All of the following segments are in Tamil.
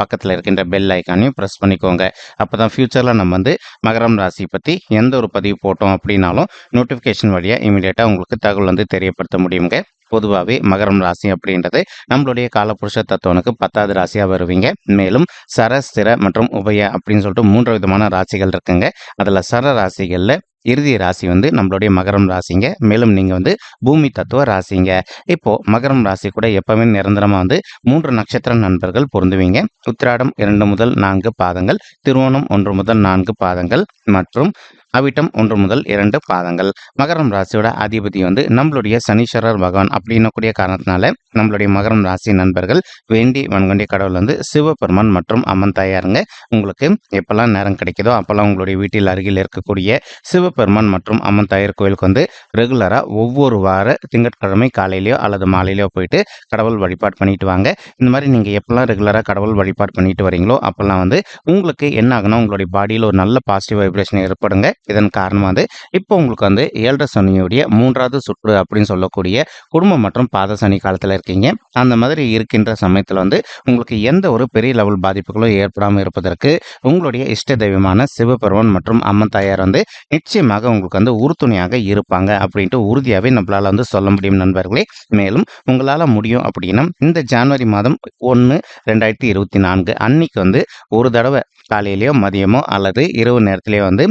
பக்கத்தில் இருக்கின்ற பெல் ஐக்கானையும் ப்ரெஸ் பண்ணிக்கோங்க. அப்போ தான் ஃப்யூச்சரில் நம்ம வந்து மகரம் ராசி பற்றி எந்த ஒரு பதிவு போட்டோம் அப்படின்னாலும் நோட்டிஃபிகேஷன் வழியாக இமீடியட்டாக உங்களுக்கு தகவல் வந்து தெரியப்படுத்த முடியுங்க. பொதுவாகவே மகரம் ராசி அப்படின்றது நம்மளுடைய காலபுருஷ தத்துவனுக்கு பத்தாவது ராசியாக வருவீங்க. மேலும் சர ஸ்திர மற்றும் உபய அப்படின்னு சொல்லிட்டு மூன்று விதமான ராசிகள் இருக்குங்க. அதில் சர ராசிகளில் இறுதி ராசி வந்து நம்மளுடைய மகரம் ராசிங்க. மேலும் நீங்கள் வந்து பூமி தத்துவ ராசிங்க. இப்போது மகரம் ராசி கூட எப்பவுமே நிரந்தரமாக வந்து மூன்று நட்சத்திர நண்பர்கள் பொருந்துவீங்க. உத்திராடம் இரண்டு முதல் நான்கு பாதங்கள் திருவோணம் ஒன்று முதல் நான்கு பாதங்கள் மற்றும் அவிட்டம் ஒன்று முதல் இரண்டு பாதங்கள். மகரம் ராசியோட அதிபதி வந்து நம்மளுடைய சனீஸ்வரர் பகவான் அப்படின்னக்கூடிய காரணத்தினால நம்மளுடைய மகரம் ராசி நண்பர்கள் வேண்டி வன்கொண்டிய கடவுள் வந்து சிவபெருமான் மற்றும் அம்மன் தாயாருங்க. உங்களுக்கு எப்பெல்லாம் நேரம் கிடைக்குதோ அப்பெல்லாம் உங்களுடைய வீட்டில் அருகில் இருக்கக்கூடிய சிவபெருமான் மற்றும் அம்மன் தாயார் கோயிலுக்கு வந்து ரெகுலராக ஒவ்வொரு வார திங்கட்கிழமை காலையிலையோ அல்லது மாலையிலையோ போயிட்டு கடவுள் வழிபாடு பண்ணிட்டு வாங்க. இந்த மாதிரி நீங்கள் எப்பெல்லாம் ரெகுலராக கடவுள் வழிபாடு பண்ணிட்டு வரீங்களோ அப்பெல்லாம் வந்து உங்களுக்கு என்ன ஆகுனா உங்களுடைய பாடியில் ஒரு நல்ல பாசிட்டிவ் வைப்ரேஷன் ஏற்படுங்க. இதன் காரணமாக வந்து இப்போ உங்களுக்கு வந்து ஏழரை சனியுடைய மூன்றாவது சுற்று அப்படின்னு சொல்லக்கூடிய குடும்பம் மற்றும் பாத சனி காலத்தில் இருக்கீங்க. அந்த மாதிரி இருக்கின்ற சமயத்தில் வந்து உங்களுக்கு எந்த ஒரு பெரிய லெவல் பாதிப்புகளும் ஏற்படாமல் இருப்பதற்கு உங்களுடைய இஷ்ட தெய்வமான சிவபெருமான் மற்றும் அம்மன் தாயார் வந்து நிச்சயமாக உங்களுக்கு வந்து உறுதுணையாக இருப்பாங்க அப்படின்ட்டு உறுதியாகவே நம்மளால் வந்து சொல்ல முடியும் நண்பர்களே. மேலும் உங்களால் முடியும் அப்படின்னா இந்த ஜனவரி மாதம் ஒன்று ரெண்டாயிரத்தி இருபத்தி நான்கு அன்னைக்கு வந்து ஒரு தடவை காலையிலையோ மதியமோ அல்லது இரவு நேரத்திலேயோ வந்து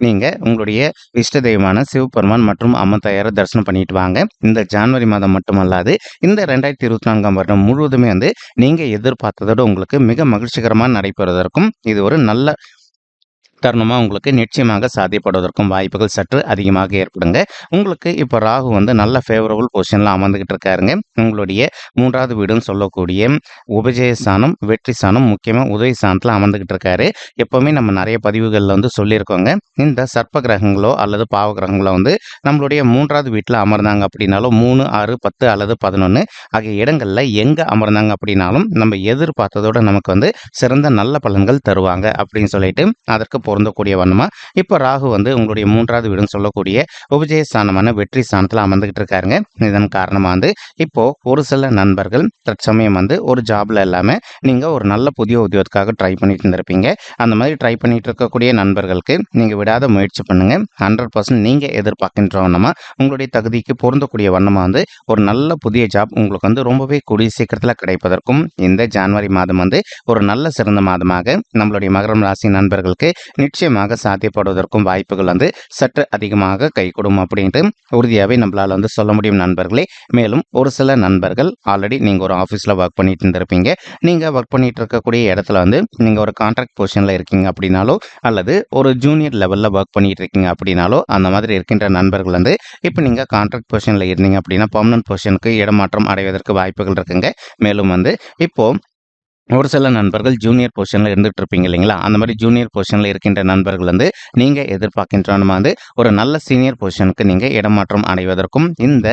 நீங்கள் உங்களுடைய இஷ்ட தெய்வமான சிவபெருமான் மற்றும் அம்மத்தாயரை தரிசனம் பண்ணிட்டு வாங்க. இந்த ஜனவரி மாதம் மட்டுமல்லாது இந்த ரெண்டாயிரத்தி இருபத்தி நான்காம் வருடம் முழுவதுமே வந்து நீங்கள் எதிர்பார்த்ததோடு உங்களுக்கு மிக மகிழ்ச்சிகரமாக நடைபெறுவதற்கும் இது ஒரு நல்ல தருணமாக உங்களுக்கு நிச்சயமாக சாத்தியப்படுவதற்கும் வாய்ப்புகள் சற்று அதிகமாக ஏற்படுங்க. உங்களுக்கு இப்போ ராகு வந்து நல்ல ஃபேவரபுள் பொசிஷனில் அமர்ந்துக்கிட்டு இருக்காருங்க. உங்களுடைய மூன்றாவது வீடுன்னு சொல்லக்கூடிய உபஜய ஸ்தானம் வெற்றி ஸ்தானம் முக்கியமாக உதவி ஸ்தானத்தில் அமர்ந்துக்கிட்டு இருக்காரு. எப்போவுமே நம்ம நிறைய பதிவுகளில் வந்து சொல்லியிருக்கோங்க. இந்த சர்ப்ப கிரகங்களோ அல்லது பாவ கிரகங்களோ வந்து நம்மளுடைய மூன்றாவது வீட்டில் அமர்ந்தாங்க அப்படின்னாலும் மூணு ஆறு பத்து அல்லது பதினொன்று ஆகிய இடங்களில் எங்கே அமர்ந்தாங்க அப்படின்னாலும் நம்ம எதிர்பார்த்ததோட நமக்கு வந்து சிறந்த நல்ல பலன்கள் தருவாங்க அப்படின்னு சொல்லிட்டு அதற்கு பொருந்தக்கூடிய வண்ணமா இப்போ ராகு வந்து உங்களுடைய மூன்றாவது வீடுன்னு சொல்லக்கூடிய உபஜய ஸ்தானமான வெற்றி ஸ்தானத்தில் அமர்ந்துகிட்டு இருக்காருங்க. இதன் காரணமாக வந்து இப்போ ஒரு சில நண்பர்கள் தற்சமயம் வந்து ஒரு ஜாப்ல இல்லாமல் நீங்கள் ஒரு நல்ல புதிய உத்தியோகத்துக்காக ட்ரை பண்ணிட்டு இருந்திருப்பீங்க. அந்த மாதிரி ட்ரை பண்ணிட்டு இருக்கக்கூடிய நண்பர்களுக்கு நீங்கள் விடாத முயற்சி பண்ணுங்க. ஹண்ட்ரட் பர்சன்ட் நீங்கள் எதிர்பார்க்கின்ற வண்ணமா உங்களுடைய தகுதிக்கு பொருந்தக்கூடிய வண்ணமா வந்து ஒரு நல்ல புதிய ஜாப் உங்களுக்கு வந்து ரொம்பவே கூடிய சீக்கிரத்தில் கிடைப்பதற்கும் இந்த ஜனவரி மாதம் வந்து ஒரு நல்ல சிறந்த மாதமாக நம்மளுடைய மகரம் ராசி நண்பர்களுக்கு நிச்சயமாக சாத்தியப்படுவதற்கும் வாய்ப்புகள் வந்து சற்று அதிகமாக கைகூடும் அப்படின்ட்டு உறுதியாகவே நம்மளால் வந்து சொல்ல முடியும் நண்பர்களே. மேலும் ஒரு சில நண்பர்கள் ஆல்ரெடி நீங்கள் ஒரு ஆஃபீஸில் ஒர்க் பண்ணிட்டு இருந்திருப்பீங்க. நீங்கள் ஒர்க் பண்ணிட்டு இருக்கக்கூடிய இடத்துல வந்து நீங்கள் ஒரு கான்ட்ராக்ட் பொசிஷனில் இருக்கீங்க அப்படின்னாலோ அல்லது ஒரு ஜூனியர் லெவலில் ஒர்க் பண்ணிட்டு இருக்கீங்க அப்படின்னாலோ அந்த மாதிரி இருக்கின்ற நண்பர்கள் வந்து இப்போ நீங்கள் கான்ட்ராக்ட் பொசிஷனில் இருந்தீங்க அப்படின்னா பர்மனன்ட் பொசிஷனுக்கு இடமாற்றம் அடைவதற்கு வாய்ப்புகள் இருக்குங்க. மேலும் வந்து இப்போ ஒரு சில நண்பர்கள் ஜூனியர் பொசிஷனில் இருந்துகிட்டு இருப்பீங்க இல்லைங்களா? அந்த மாதிரி ஜூனியர் பொசிஷனில் இருக்கின்ற நண்பர்கள் வந்து நீங்கள் எதிர்பார்க்கின்றனமா வந்து ஒரு நல்ல சீனியர் பொசிஷனுக்கு நீங்கள் இடமாற்றம் அடைவதற்கும் இந்த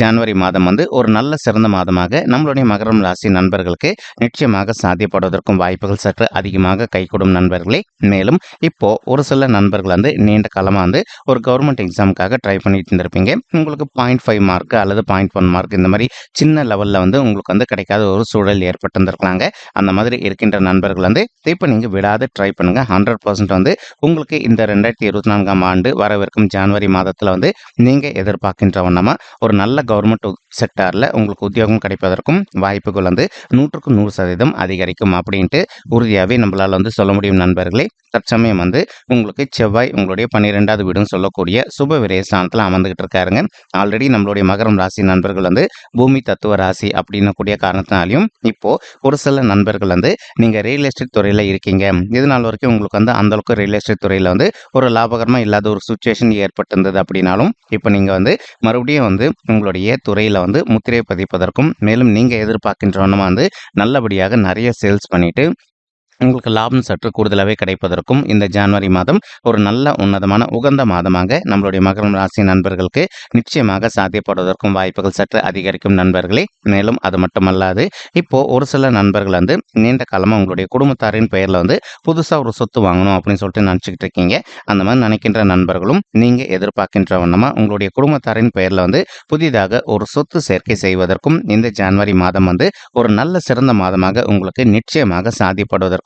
ஜான்வரி மாதம் வந்து ஒரு நல்ல சிறந்த மாதமாக நம்மளுடைய மகரம் ராசி நண்பர்களுக்கு நிச்சயமாக சாத்தியப்படுவதற்கும் வாய்ப்புகள் சற்று அதிகமாக கைகூடும் நண்பர்களே. மேலும் இப்போ ஒரு சில நண்பர்கள் வந்து நீண்ட காலமாக வந்து ஒரு கவர்மெண்ட் எக்ஸாமுக்காக ட்ரை பண்ணிட்டு இருந்திருப்பீங்க. உங்களுக்கு பாயிண்ட் ஃபைவ் மார்க் அல்லது பாயிண்ட் ஒன் மார்க் இந்த மாதிரி சின்ன லெவலில் வந்து உங்களுக்கு வந்து கிடைக்காத ஒரு சூழல் ஏற்பட்டிருந்திருக்கலாங்க. அந்த மாதிரி இருக்கின்ற நண்பர்கள் வந்து இப்போ நீங்கள் விடாது ட்ரை பண்ணுங்க. ஹண்ட்ரட் பர்சன்ட் வந்து உங்களுக்கு இந்த ரெண்டாயிரத்தி இருபத்தி நான்காம் ஆண்டு வரவிருக்கும் ஜனவரி மாதத்தில் வந்து நீங்கள் எதிர்பார்க்கின்ற வண்ணமாக ஒரு நல்ல கவர்மெண்ட் செக்டாரில் உங்களுக்கு உத்தியோகம் கிடைப்பதற்கும் வாய்ப்புகள் வந்து நூற்றுக்கு நூறு சதவீதம் அதிகரிக்கும் அப்படின்ட்டு உறுதியாகவே நம்மளால் வந்து சொல்ல முடியும் நண்பர்களே. தற்சமயம் வந்து உங்களுக்கு செவ்வாய் உங்களுடைய பன்னிரெண்டாவது வீடுன்னு சொல்லக்கூடிய சுப விரயஸ்தானத்தில் அமர்ந்துகிட்டு இருக்காருங்க. ஆல்ரெடி நம்மளுடைய மகரம் ராசி நண்பர்கள் வந்து பூமி தத்துவ ராசி அப்படின்னக்கூடிய காரணத்தினாலையும் இப்போது ஒரு சில நண்பர்கள் வந்து நீங்கள் ரியல் எஸ்டேட் துறையில் இருக்கீங்க. இது நாள் வரைக்கும் உங்களுக்கு வந்து அந்த அளவுக்கு ரியல் எஸ்டேட் துறையில் வந்து ஒரு லாபகரமாக இல்லாத ஒரு சுச்சுவேஷன் ஏற்பட்டிருந்தது அப்படின்னாலும் இப்போ நீங்கள் வந்து மறுபடியும் வந்து உங்களுக்கு உங்களுடைய துறையில் வந்து முத்திரை பதிப்பதற்கும் மேலும் நீங்கள் எதிர்பார்க்கின்ற வந்து நல்லபடியாக நிறைய சேல்ஸ் பண்ணிட்டு உங்களுக்கு லாபம் சற்று கூடுதலாகவே கிடைப்பதற்கும் இந்த ஜான்வரி மாதம் ஒரு நல்ல உன்னதமான உகந்த மாதமாக நம்மளுடைய மகரம் ராசி நண்பர்களுக்கு நிச்சயமாக சாத்தியப்படுவதற்கும் வாய்ப்புகள் சற்று அதிகரிக்கும் நண்பர்களே. மேலும் அது மட்டுமல்லாது இப்போ ஒரு சில நண்பர்கள் வந்து நீண்ட காலமாக உங்களுடைய குடும்பத்தாரின் பெயரில் வந்து புதுசாக ஒரு சொத்து வாங்கணும் அப்படின்னு சொல்லிட்டு நினச்சிக்கிட்டு இருக்கீங்க. அந்த மாதிரி நினைக்கின்ற நண்பர்களும் நீங்கள் எதிர்பார்க்கின்ற வண்ணமாக உங்களுடைய குடும்பத்தாரின் பெயரில் வந்து புதிதாக ஒரு சொத்து சேர்க்கை செய்வதற்கும் இந்த ஜான்வரி மாதம் வந்து ஒரு நல்ல சிறந்த மாதமாக உங்களுக்கு நிச்சயமாக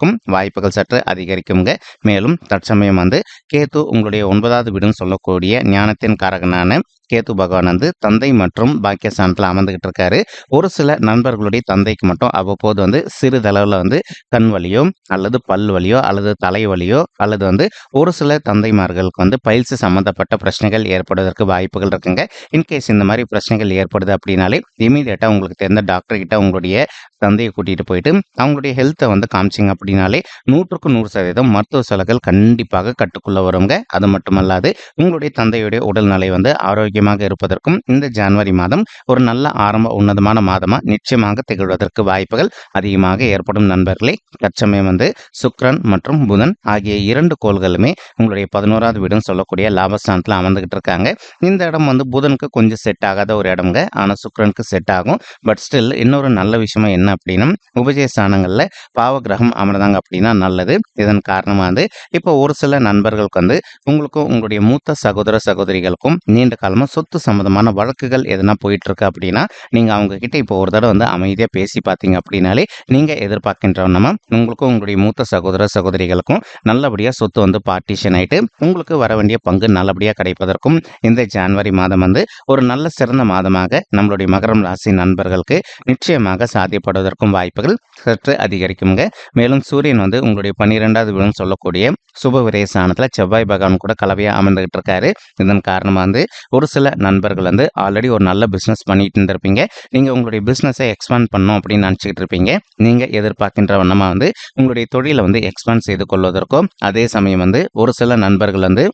சாத்தியப்படுவதற்கும் வாய்ப்புகள் சற்று அதிகரிக்குங்க. மேலும் தற்சமயம் வந்து கேத்து உங்களுடைய ஒன்பதாவது வீடுன்னு சொல்லக்கூடிய ஞானத்தின் காரகனான கேத்து பகவான் வந்து தந்தை மற்றும் பாக்கியஸ்தானத்தில் அமர்ந்துகிட்டு இருக்காரு ஒரு சில நண்பர்களுடைய தந்தைக்கு மட்டும் அவ்வப்போது வந்து சிறிதளவில் வந்து கண் வலியோ அல்லது பல் வலியோ அல்லது தலை வலியோ அல்லது வந்து ஒரு சில தந்தைமார்களுக்கு வந்து பயிற்சி சம்மந்தப்பட்ட பிரச்சனைகள் ஏற்படுவதற்கு வாய்ப்புகள் இருக்குங்க. இன்கேஸ் இந்த மாதிரி பிரச்சனைகள் ஏற்படுது அப்படின்னாலே இமீடியட்டாக உங்களுக்கு தெரிந்த டாக்டர் கிட்ட உங்களுடைய தந்தையை கூட்டிகிட்டு போயிட்டு அவங்களுடைய ஹெல்த்தை வந்து காமிச்சிங்க அப்படின்னாலே நூற்றுக்கு நூறு சதவீதம் மருத்துவ செலவுகள் கண்டிப்பாக கட்டுக்குள்ள வருங்க. அது மட்டுமல்லாது உங்களுடைய தந்தையுடைய உடல்நிலை வந்து ஆரோக்கியமாக இருப்பதற்கும் இந்த ஜனவரி மாதம் ஒரு நல்ல ஆரம்ப உன்னதமான மாதமாக நிச்சயமாக திகழ்வதற்கு வாய்ப்புகள் அதிகமாக ஏற்படும் நண்பர்களே. தற்சமயம் வந்து சுக்ரன் மற்றும் புதன் ஆகிய இரண்டு கோள்களுமே உங்களுடைய பதினோராவது வீடுன்னு சொல்லக்கூடிய லாபஸ்தானத்தில் அமர்ந்துகிட்டு இருக்காங்க. இந்த இடம் வந்து புதனுக்கு கொஞ்சம் செட் ஆகாத ஒரு இடம்ங்க. ஆனால் சுக்ரனுக்கு செட் ஆகும். பட் ஸ்டில் இன்னொரு நல்ல விஷயம் என்ன அப்படின்னா உபஜய ஸ்தானங்களில் பாவ கிரகம் அமர்ந்தாங்க அப்படின்னா நல்லது. இதன் காரணமாக வந்து இப்போ ஒரு சில நண்பர்களுக்கு வந்து உங்களுக்கும் உங்களுடைய மூத்த சகோதர சகோதரிகளுக்கும் நீண்ட காலமாக சொத்து சம்மந்தமான வழக்குகள் எதனா போயிட்டு இருக்கு அப்படின்னா நீங்கள் அவங்க கிட்ட இப்போ ஒரு தடவை வந்து அமைதியாக பேசி பார்த்தீங்க அப்படின்னாலே நீங்கள் எதிர்பார்க்கின்ற நம்ம உங்களுக்கும் உங்களுடைய மூத்த சகோதர சகோதரிகளுக்கும் நல்லபடியாக சொத்து வந்து பார்ட்டிஷன் ஆயிட்டு உங்களுக்கு வர வேண்டிய பங்கு நல்லபடியாக கிடைப்பதற்கும் இந்த ஜனவரி மாதம் வந்து ஒரு நல்ல சிறந்த மாதமாக நம்மளுடைய மகரம் ராசி நண்பர்களுக்கு நிச்சயமாக சாத்தியப்படுவதற்கும் வாய்ப்புகள் சற்று அதிகரிக்குங்க. மேலும் சூரியன் வந்து உங்களுடைய பன்னிரெண்டாவது வீடுன்னு சொல்லக்கூடிய சுப விரேசானத்தில் செவ்வாய் பகவான் கூட கலவையாக அமர்ந்துகிட்டு இருக்காரு. இதன் காரணமாக வந்து ஒரு சில நண்பர்கள் வந்து ஆல்ரெடி ஒரு நல்ல பிஸ்னஸ் பண்ணிட்டு இருந்திருப்பீங்க நீங்கள் உங்களுடைய பிஸ்னஸை எக்ஸ்பேண்ட் பண்ணும் அப்படின்னு நினச்சிக்கிட்டு இருப்பீங்க நீங்கள் எதிர்பார்க்கின்ற வண்ணமாக வந்து உங்களுடைய தொழிலை வந்து எக்ஸ்பேண்ட் செய்து கொள்வதற்கும் அதே சமயம் வந்து ஒரு சில நண்பர்கள் வந்து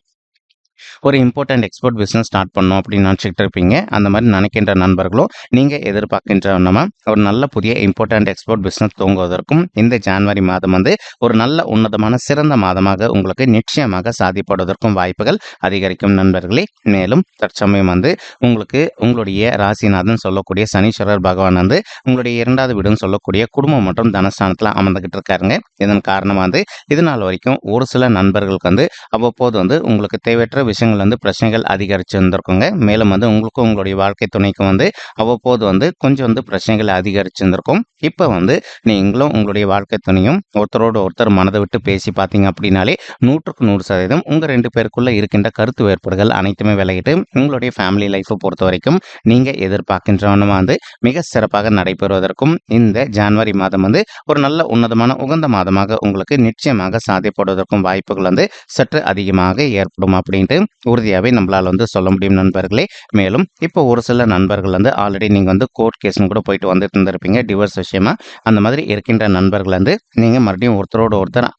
ஒரு இம்பார்ட்டன்ட் எக்ஸ்போர்ட் பிஸ்னஸ் ஸ்டார்ட் பண்ணோம் அப்படின்னு நினச்சிக்கிட்டு இருப்பீங்க. அந்த மாதிரி நினைக்கின்ற நண்பர்களும் நீங்கள் எதிர்பார்க்கின்ற வண்ணமாக ஒரு நல்ல புதிய இம்பார்ட்டன்ட் எக்ஸ்போர்ட் பிஸ்னஸ் தூங்குவதற்கும் இந்த ஜனவரி மாதம் வந்து ஒரு நல்ல உன்னதமான சிறந்த மாதமாக உங்களுக்கு நிச்சயமாக சாதிப்படுவதற்கும் வாய்ப்புகள் அதிகரிக்கும் நண்பர்களே. மேலும் தற்சமயம் வந்து உங்களுக்கு உங்களுடைய ராசிநாதன் சொல்லக்கூடிய சனீஸ்வரர் பகவான் வந்து உங்களுடைய இரண்டாவது வீடுன்னு சொல்லக்கூடிய குடும்பம் மற்றும் தனஸ்தானத்தில் அமர்ந்துகிட்டு இருக்காருங்க. இதன் காரணமாக வந்து இது நாள் வரைக்கும் ஒரு சில நண்பர்களுக்கு வந்து அவ்வப்போது வந்து உங்களுக்கு தேவையற்ற விஷயங்கள் வந்து பிரச்சனைகள் அதிகரிச்சு வந்திருக்குங்க மேலும் வந்து உங்களுக்கும் உங்களுடைய வாழ்க்கை துணைக்கும் வந்து அவ்வப்போது வந்து கொஞ்சம் வந்து பிரச்சனைகள் அதிகரிச்சு இருந்திருக்கும் இப்போ வந்து நீங்களும் உங்களுடைய வாழ்க்கை துணையும் ஒருத்தரோடு ஒருத்தர் மனதை விட்டு பேசி பார்த்தீங்க அப்படின்னாலே நூற்றுக்கு நூறு சதவீதம் உங்கள் ரெண்டு பேருக்குள்ளே இருக்கின்ற கருத்து வேறுபாடுகள் அனைத்துமே விலகிட்டு உங்களுடைய ஃபேமிலி லைஃப்பை பொறுத்த வரைக்கும் நீங்கள் எதிர்பார்க்கின்றவனமாக வந்து மிக சிறப்பாக நடைபெறுவதற்கும் இந்த ஜான்வரி மாதம் வந்து ஒரு நல்ல உன்னதமான உகந்த மாதமாக உங்களுக்கு நிச்சயமாக சாதிப்படுவதற்கும் வாய்ப்புகள் வந்து சற்று அதிகமாக ஏற்படும் அப்படின்ட்டு உறுதியாகவே நம்மளால் வந்து சொல்ல முடியும் நண்பர்களே. மேலும் இப்போ ஒரு சில நண்பர்கள் வந்து ஆல்ரெடி நீங்கள் வந்து கோர்ட் கேஸ்னு கூட போயிட்டு வந்துட்டு இருந்திருப்பீங்க டிவோர்ஸ் விஷயமா. அந்த மாதிரி இருக்கின்ற நண்பர்கள் வந்து நீங்கள் மறுபடியும் ஒருத்தரோட ஒருத்தர்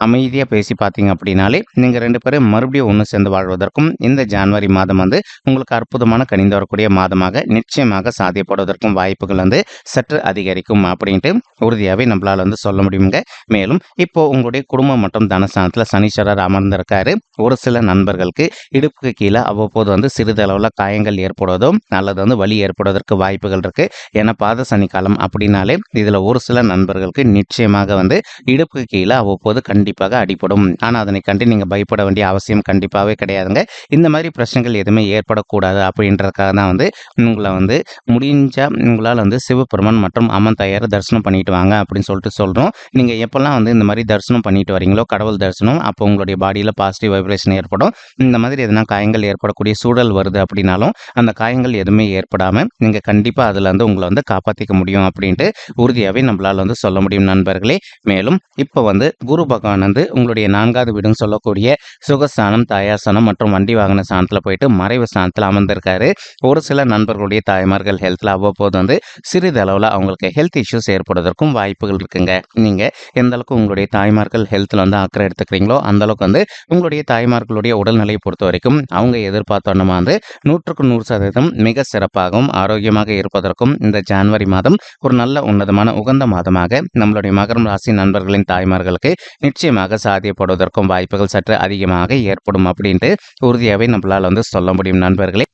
அமைதியாக பேசி பார்த்தீங்க அப்படின்னாலே நீங்கள் ரெண்டு பேரும் மறுபடியும் ஒன்று சேர்ந்து வாழ்வதற்கும் இந்த ஜனவரி மாதம் வந்து உங்களுக்கு அற்புதமான கணிந்து வரக்கூடிய மாதமாக நிச்சயமாக சாத்தியப்படுவதற்கும் வாய்ப்புகள் வந்து சற்று அதிகரிக்கும் அப்படின்ட்டு உறுதியாகவே நம்மளால் வந்து சொல்ல முடியுங்க. மேலும் இப்போ உங்களுடைய குடும்பம் மற்றும் தனஸ்தானத்தில் சனீஸ்வரர் அமர்ந்திருக்காரு. ஒரு சில நண்பர்களுக்கு இடுப்புக்கு கீழே அவ்வப்போது வந்து சிறிதளவில் காயங்கள் ஏற்படுவதோ அல்லது வந்து வலி ஏற்படுவதற்கு வாய்ப்புகள் இருக்கு. ஏன்னா பாத சனிக்காலம் அப்படின்னாலே இதில் ஒரு சில நண்பர்களுக்கு நிச்சயமாக வந்து இடுப்புக்கு கீழே அவ்வப்போது கண்டிப்பாக அடிபடும். ஆனால் அதனை கண்டு நீங்கள் பயப்பட வேண்டிய அவசியம் கண்டிப்பாகவே கிடையாதுங்க. இந்த மாதிரி பிரச்சனைகள் எதுவுமே ஏற்படக்கூடாது அப்படின்றதுக்காக தான் வந்து உங்களை வந்து முடிஞ்சால் உங்களால் வந்து சிவபெருமான் மற்றும் அம்மன் தாயாரை தரிசனம் பண்ணிட்டு வாங்க அப்படின்னு சொல்லிட்டு சொல்கிறோம் நீங்கள் எப்போல்லாம் வந்து இந்த மாதிரி தரிசனம் பண்ணிட்டு வரீங்களோ கடவுள் தரிசனம் அப்போ உங்களுடைய பாடியில் பாசிட்டிவ் வைப்ரேஷன் ஏற்படும். இந்த மாதிரி எதனா காயங்கள் ஏற்படக்கூடிய சூழல் வருது அப்படின்னாலும் அந்த காயங்கள் எதுவுமே ஏற்படாமல் நீங்கள் கண்டிப்பாக அதில் வந்து உங்களை வந்து காப்பாற்றிக்க முடியும் அப்படின்ட்டு உறுதியாகவே நம்மளால் வந்து சொல்ல முடியும் நண்பர்களே. மேலும் இப்போ வந்து குரு பகவான் ஆனது வந்து உங்களுடைய நான்காவது வீடுன்னு சொல்லக்கூடிய சுகஸ்தானம் தாயாசனம் மற்றும் வண்டி வாகன ஸ்தானத்தில் போயிட்டு மறைவு ஸ்தானத்தில் அமர்ந்திருக்காரு. ஒரு சில நண்பர்களுடைய தாய்மார்கள் ஹெல்த்தில் அவ்வப்போது வந்து சிறிதளவில் அவங்களுக்கு ஹெல்த் இஷ்யூஸ் ஏற்படுவதற்கும் வாய்ப்புகள் இருக்குங்க. நீங்கள் எந்த அளவுக்கு உங்களுடைய தாய்மார்கள் ஹெல்த்தில் வந்து அக்கறை எடுத்துக்கிறீங்களோ அந்த அளவுக்கு வந்து உங்களுடைய தாய்மார்களுடைய உடல்நிலையை பொறுத்த வரைக்கும் அவங்க எதிர்பார்த்தோன்னா வந்து நூற்றுக்கு நூறு சதவீதம் மிக சிறப்பாகவும் ஆரோக்கியமாக இருப்பதற்கும் இந்த ஜான்வரி மாதம் ஒரு நல்ல உன்னதமான உகந்த மாதமாக நம்மளுடைய மகரம் ராசி நண்பர்களின் தாய்மார்களுக்கு நிச்சயம் நிச்சயமாக சாத்தியப்படுவதற்கும் வாய்ப்புகள் சற்று அதிகமாக ஏற்படும் அப்படின்ட்டு உறுதியாகவே நம்மளால் வந்து சொல்ல முடியும் நண்பர்களே.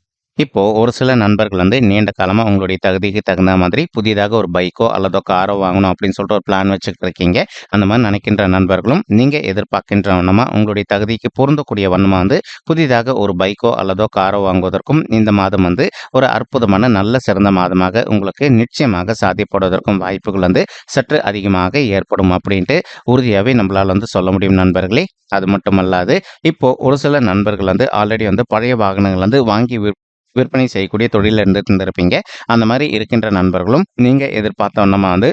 இப்போது ஒரு சில நண்பர்கள் வந்து நீண்ட காலமாக உங்களுடைய தகுதிக்கு தகுந்த மாதிரி புதிதாக ஒரு பைக்கோ அல்லதோ காரோ வாங்கணும் அப்படின்னு சொல்லிட்டு ஒரு பிளான் வச்சுக்கிட்டு இருக்கீங்க. அந்த மாதிரி நினைக்கின்ற நண்பர்களும் நீங்கள் எதிர்பார்க்கின்ற வண்ணமாக உங்களுடைய தகுதிக்கு பொருந்தக்கூடிய வண்ணமாக வந்து புதிதாக ஒரு பைக்கோ அல்லதோ காரோ வாங்குவதற்கும் இந்த மாதம் வந்து ஒரு அற்புதமான நல்ல சிறந்த மாதமாக உங்களுக்கு நிச்சயமாக சாத்தியப்படுவதற்கும் வாய்ப்புகள் வந்து சற்று அதிகமாக ஏற்படும் அப்படின்ட்டு உறுதியாகவே நம்மளால் வந்து சொல்ல முடியும் நண்பர்களே. அது மட்டுமல்லாது இப்போ ஒரு சில நண்பர்கள் வந்து ஆல்ரெடி வந்து பழைய வாகனங்கள் வந்து வாங்கி விற்பனை செய்யக்கூடிய தொழிலில் இருந்துட்டு இருந்திருப்பீங்க. அந்த மாதிரி இருக்கின்ற நண்பர்களும் நீங்கள் எதிர்பார்த்த வண்ணமாக வந்து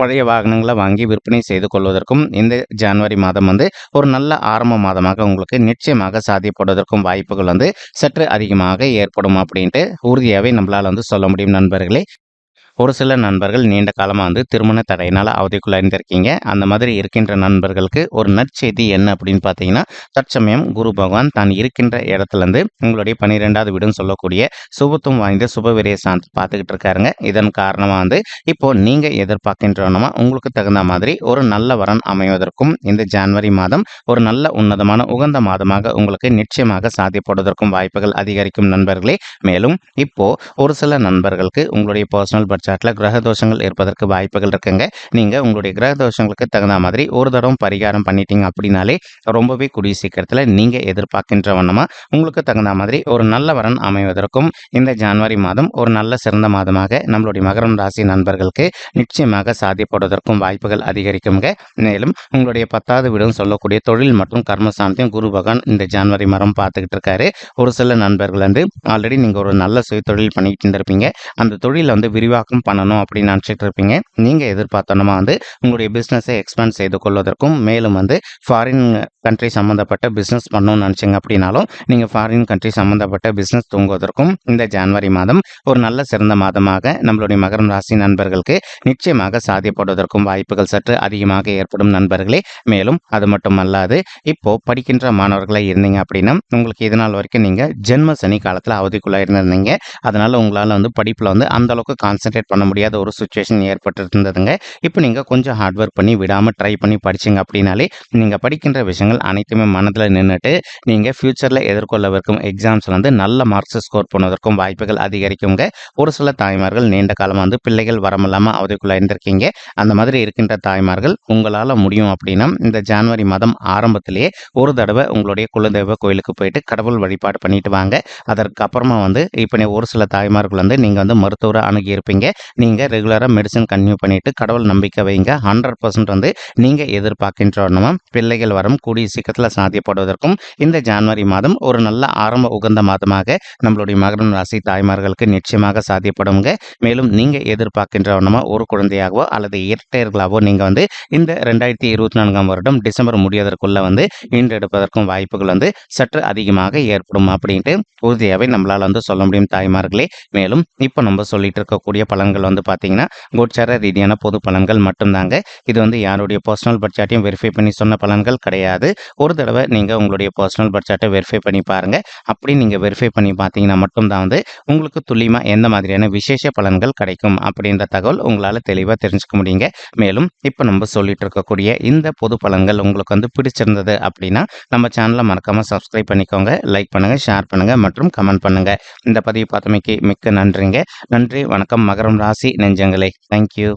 பழைய வாகனங்களை வாங்கி விற்பனை செய்து கொள்வதற்கும் இந்த ஜனவரி மாதம் வந்து ஒரு நல்ல ஆரம்ப மாதமாக உங்களுக்கு நிச்சயமாக சாத்தியப்படுவதற்கும் வாய்ப்புகள் வந்து சற்று அதிகமாக ஏற்படும் அப்படின்ட்டு உறுதியாகவே நம்மளால் வந்து சொல்ல முடியும் நண்பர்களே. ஒரு சில நண்பர்கள் நீண்ட காலமாக வந்து திருமண தடையினால் அவதிக்குள்ளாயிருந்திருக்கீங்க. அந்த மாதிரி இருக்கின்ற நண்பர்களுக்கு ஒரு நற்செய்தி என்ன அப்படின்னு பார்த்தீங்கன்னா தற்சமயம் குரு பகவான் தான் இருக்கின்ற இடத்துலேருந்து உங்களுடைய பன்னிரெண்டாவது வீடுன்னு சொல்லக்கூடிய சுபத்துவம் வாய்ந்த சுபவிரிய சாந்தி பார்த்துக்கிட்டு இருக்காருங்க. இதன் காரணமாக வந்து இப்போ நீங்கள் எதிர்பார்க்கின்றனமா உங்களுக்கு தகுந்த மாதிரி ஒரு நல்ல வரன் அமைவதற்கும் இந்த ஜான்வரி மாதம் ஒரு நல்ல உன்னதமான உகந்த மாதமாக உங்களுக்கு நிச்சயமாக சாத்தியப்படுவதற்கும் வாய்ப்புகள் அதிகரிக்கும் நண்பர்களே. மேலும் இப்போ ஒரு சில நண்பர்களுக்கு உங்களுடைய பர்சனல் பட்ஜெட் சாட்டில் கிரக தோஷங்கள் இருப்பதற்கு வாய்ப்புகள் இருக்குங்க. நீங்கள் உங்களுடைய கிரக தோஷங்களுக்கு தகுந்த மாதிரி ஒரு தடவை பரிகாரம் பண்ணிட்டீங்க அப்படின்னாலே ரொம்பவே கூடிய சீக்கிரத்தில் நீங்கள் எதிர்பார்க்கின்ற வண்ணமாக உங்களுக்கு தகுந்த மாதிரி ஒரு நல்ல வரன் அமைவதற்கும் இந்த ஜான்வரி மாதம் ஒரு நல்ல சிறந்த மாதமாக நம்மளுடைய மகரம் ராசி நண்பர்களுக்கு நிச்சயமாக சாதிப்படுவதற்கும் வாய்ப்புகள் அதிகரிக்குங்க. மேலும் உங்களுடைய பத்தாவது வீடும் சொல்லக்கூடிய தொழில் மற்றும் கர்மசாந்தியும் குரு பகவான் இந்த ஜான்வரி மரம் பார்த்துக்கிட்டு இருக்காரு. ஒரு சில நண்பர்கள் வந்து ஆல்ரெடி நீங்கள் ஒரு நல்ல சுய தொழில் பண்ணிட்டு இருந்திருப்பீங்க. அந்த தொழில் வந்து விரிவாக்கம் இன்கம் பண்ணணும் அப்படின்னு நினச்சிட்டு இருப்பீங்க. நீங்கள் எதிர்பார்த்தோன்னா வந்து உங்களுடைய பிஸ்னஸை எக்ஸ்பேண்ட் செய்து கொள்வதற்கும் மேலும் வந்து ஃபாரின் கண்ட்ரி சம்மந்தப்பட்ட பிஸ்னஸ் பண்ணணும்னு நினச்சிங்க அப்படின்னாலும் நீங்கள் ஃபாரின் கண்ட்ரி சம்மந்தப்பட்ட பிஸ்னஸ் தூங்குவதற்கும் இந்த ஜனவரி மாதம் ஒரு நல்ல சிறந்த மாதமாக நம்மளுடைய மகரம் ராசி நண்பர்களுக்கு நிச்சயமாக சாத்தியப்படுவதற்கும் வாய்ப்புகள் சற்று அதிகமாக ஏற்படும் நண்பர்களே. மேலும் அது மட்டும் அல்லாது இப்போ படிக்கின்ற மாணவர்களை இருந்தீங்க அப்படின்னா உங்களுக்கு இதனால் வரைக்கும் நீங்கள் ஜென்ம சனி காலத்தில் அவதிக்குள்ளாக இருந்திருந்தீங்க அதனால் உங்களால் வந்து படிப்பில் வந்து அந்தளவுக்கு கான்சன்ட்ரேட் பண்ண முடியாத ஒரு சுச்சுவேஷன் ஏற்பட்டிருந்ததுங்க. இப்போ நீங்கள் கொஞ்சம் ஹார்ட் ஒர்க் பண்ணி விடாமல் ட்ரை பண்ணி படிச்சிங்க அப்படின்னாலே நீங்கள் படிக்கின்ற விஷயங்கள் அனைத்துமே மனதில் நின்றுட்டு நீங்கள் ஃப்யூச்சரில் எதிர்கொள்ளவிருக்கும் எக்ஸாம்ஸில் வந்து நல்ல மார்க்ஸ் ஸ்கோர் பண்ணுவதற்கும் வாய்ப்புகள் அதிகரிக்குங்க. ஒரு சில தாய்மார்கள் நீண்ட காலமாக வந்து பிள்ளைகள் வரமில்லாமல் அவதிக்குள்ளே இருந்திருக்கீங்க அந்த மாதிரி இருக்கின்ற தாய்மார்கள் உங்களால் முடியும் அப்படின்னா இந்த ஜான்வரி மாதம் ஆரம்பத்திலேயே ஒரு தடவை உங்களுடைய குலதெய்வ கோயிலுக்கு போயிட்டு கடவுள் வழிபாடு பண்ணிட்டு வாங்க. அதற்கப்புறமா வந்து இப்போ ஒரு சில தாய்மார்கள் வந்து நீங்கள் வந்து மருத்துவரை அணுகியிருப்பீங்க. நீங்கள் ரெகுலராக மெடிசன் கன்டினியூ பண்ணிவிட்டு கடவுள் நம்பிக்கை வைங்க. ஹண்ட்ரட் பர்சன்ட் வந்து நீங்கள் எதிர்பார்க்கின்றோன்னா பிள்ளைகள் வரும் கூடிய சீக்கிரத்தில் சாத்தியப்படுவதற்கும் இந்த ஜான்வரி மாதம் ஒரு நல்ல ஆரம்ப உகந்த மாதமாக நம்மளுடைய மகரம் ராசி தாய்மார்களுக்கு நிச்சயமாக சாத்தியப்படுங்க மேலும் நீங்கள் எதிர்பார்க்கின்றவனமா ஒரு குழந்தையாகவோ அல்லது இரட்டையர்களாகவோ நீங்கள் வந்து இந்த ரெண்டாயிரத்தி இருபத்தி நான்காம் வருடம் டிசம்பர் முடியதற்குள்ளே வந்து ஈன்றெடுப்பதற்கும் வாய்ப்புகள் வந்து சற்று அதிகமாக ஏற்படும் அப்படின்ட்டு உறுதியாகவே நம்மளால் வந்து சொல்ல முடியும் தாய்மார்களே. மேலும் இப்போ நம்ம சொல்லிட்டு இருக்கக்கூடிய பல பலன்கள் வந்து பார்த்தீங்கன்னா கோட்சார ரீதியான பொது பலன்கள் மட்டும்தாங்க. இது வந்து யாருடைய பர்சனல் பட்ஜெட்டையும் வெரிஃபை பண்ணி சொன்ன பலன்கள் கிடையாது. ஒரு தடவை நீங்கள் உங்களுடைய பர்சனல் பட்ஜெட்டை வெரிஃபை பண்ணி பாருங்கள் அப்படி நீங்கள் வெரிஃபை பண்ணி பார்த்தீங்கன்னா மட்டும்தான் வந்து உங்களுக்கு துல்லியமாக எந்த மாதிரியான விசேஷ பலன்கள் கிடைக்கும் அப்படின்ற தகவல் உங்களால் தெளிவாக தெரிஞ்சுக்க முடியுங்க. மேலும் இப்போ நம்ம சொல்லிட்டு இருக்கக்கூடிய இந்த பொது பலன்கள் உங்களுக்கு வந்து பிடிச்சிருந்தது அப்படின்னா நம்ம சேனலை மறக்காமல் சப்ஸ்கிரைப் பண்ணிக்கோங்க. லைக் பண்ணுங்கள் ஷேர் பண்ணுங்கள் மற்றும் கமெண்ட் பண்ணுங்கள் இந்த பதிவு பார்த்தமைக்கு மிக்க நன்றிங்க. நன்றி வணக்கம் வரும் ராசி நெஞ்சங்களே. தேங்க்யூ